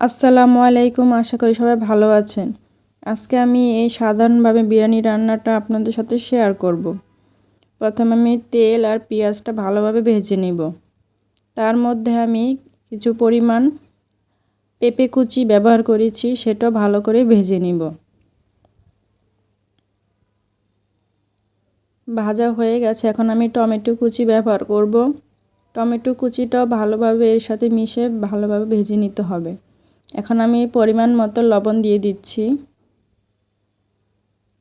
আসসালামু আলাইকুম, আশা করি সবাই ভালো আছেন। আজকে আমি এই সাধারণভাবে বিরিয়ানি রান্নাটা আপনাদের সাথে শেয়ার করব। প্রথমে আমি তেল আর পেঁয়াজটা ভালোভাবে ভেজে নিব। তার মধ্যে আমি কিছু পরিমাণ পেঁপে কুচি ব্যবহার করেছি সেটা ভালো করে ভেজে নিব। ভাজা হয়ে গেছে, এখন আমি টমেটো কুচি ব্যবহার করব। টমেটো কুচিটাও ভালোভাবে এর সাথে মিশে ভালোভাবে ভেজে নিতে হবে। এখন আমি পরিমাণ মতো লবণ দিয়ে দিচ্ছি।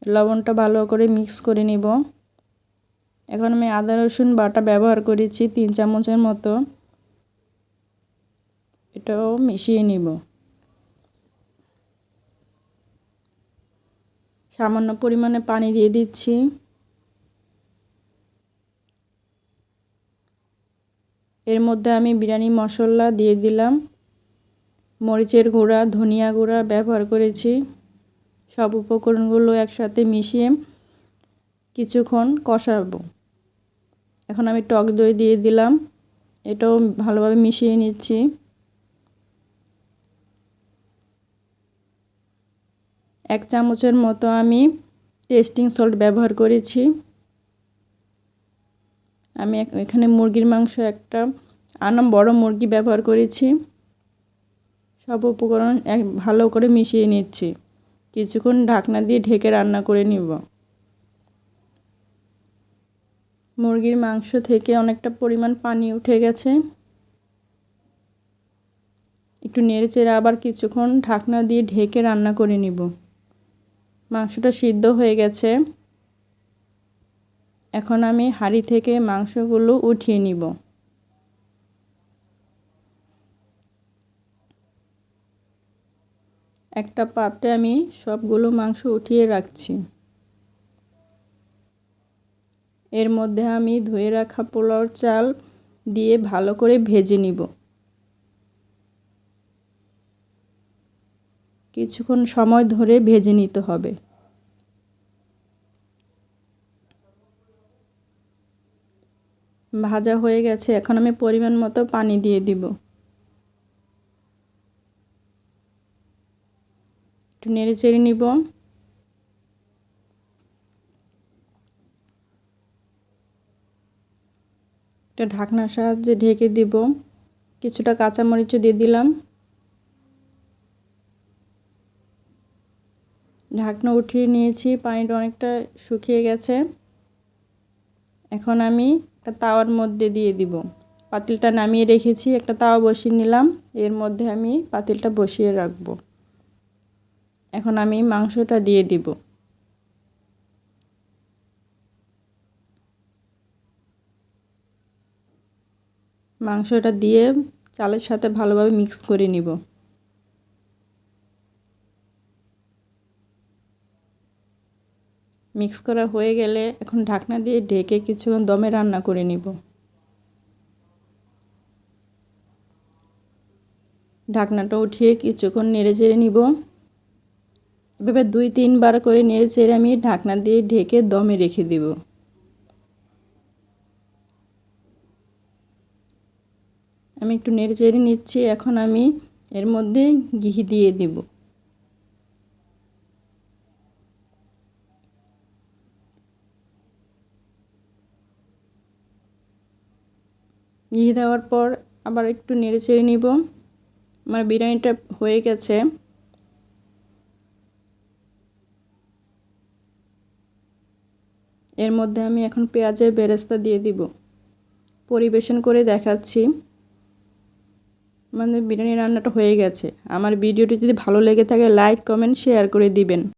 লবণটা ভালো করে মিক্স করে নিব। এখন আমি আদা, রসুন বাটা ব্যবহার করেছি তিন চামচের মতো। এটাও মিশিয়ে নিব। সামান্য পরিমাণে পানি দিয়ে দিচ্ছি। এর মধ্যে আমি বিরিয়ানি মশলা দিয়ে দিলাম। মরিচের গুঁড়া, ধনিয়া গুঁড়া ব্যবহার করেছি। সব উপকরণগুলো একসাথে মিশিয়ে কিছুক্ষণ কষাবো। এখন আমি টক দই দিয়ে দিলাম। এটাও ভালোভাবে মিশিয়ে নিচ্ছি। এক চামচের মতো আমি টেস্টিং সল্ট ব্যবহার করেছি। আমি এখানে মুরগির মাংস একটা আনাম বড় মুরগি ব্যবহার করেছি। সব উপকরণ এক ভালো করে মিশিয়ে নিচ্ছি। কিছুক্ষণ ঢাকনা দিয়ে ঢেকে রান্না করে নিব। মুরগির মাংস থেকে অনেকটা পরিমাণ পানি উঠে গেছে। একটু নেড়ে চেড়ে আবার কিছুক্ষণ ঢাকনা দিয়ে ঢেকে রান্না করে নিব। মাংসটা সিদ্ধ হয়ে গেছে। এখন আমি হাঁড়ি থেকে মাংসগুলো উঠিয়ে নিব। একটা পাত্রে আমি সবগুলো মাংস উঠিয়ে রাখছি। এর মধ্যে আমি ধুয়ে রাখা পোলাওর চাল দিয়ে ভালো করে ভেজে নিব। কিছুক্ষণ সময় ধরে ভেজে নিতে হবে। ভাজা হয়ে গেছে, এখন আমি পরিমাণ মতো পানি দিয়ে দিব। একটু নেড়ে চেড়ে নিব। একটা ঢাকনার সাহায্যে ঢেকে দিব। কিছুটা কাঁচামরিচও দিয়ে দিলাম। ঢাকনা উঠিয়ে নিয়েছি, পানিটা অনেকটা শুকিয়ে গেছে। এখন আমি একটা তাওয়ার মধ্যে দিয়ে দিব। পাতিলটা নামিয়ে রেখেছি, একটা তাওয়া বসিয়ে নিলাম। এর মধ্যে আমি পাতিলটা বসিয়ে রাখব। এখন আমি মাংসটা দিয়ে দিব। মাংসটা দিয়ে চালের সাথে ভালোভাবে মিক্স করে নিব। মিক্স করা হয়ে গেলে এখন ঢাকনা দিয়ে ঢেকে কিছুক্ষণ দমে রান্না করে নিব। ঢাকনাটা উঠিয়ে কিছুক্ষণ নেড়ে চেড়ে নিব। এভাবে দুই, তিনবার করে নেড়ে চেড়ে আমি ঢাকনা দিয়ে ঢেকে দমে রেখে দিব। আমি একটু নেড়ে চেড়ে নিচ্ছি, এখন আমি এর মধ্যে ঘি দিয়ে দিব। ঘি দেওয়ার পর আবার একটু নেড়ে চেড়ে নিব। আমার বিরিয়ানিটা হয়ে গেছে। এর মধ্যে আমি এখন পেঁয়াজের বেরেস্তা দিয়ে দিব। পরিবেশন করে দেখাচ্ছি। মানে বিরিয়ানি রান্নাটা হয়ে গেছে। আমার ভিডিওটি যদি ভালো লেগে থাকে লাইক কমেন্ট শেয়ার করে দিবেন।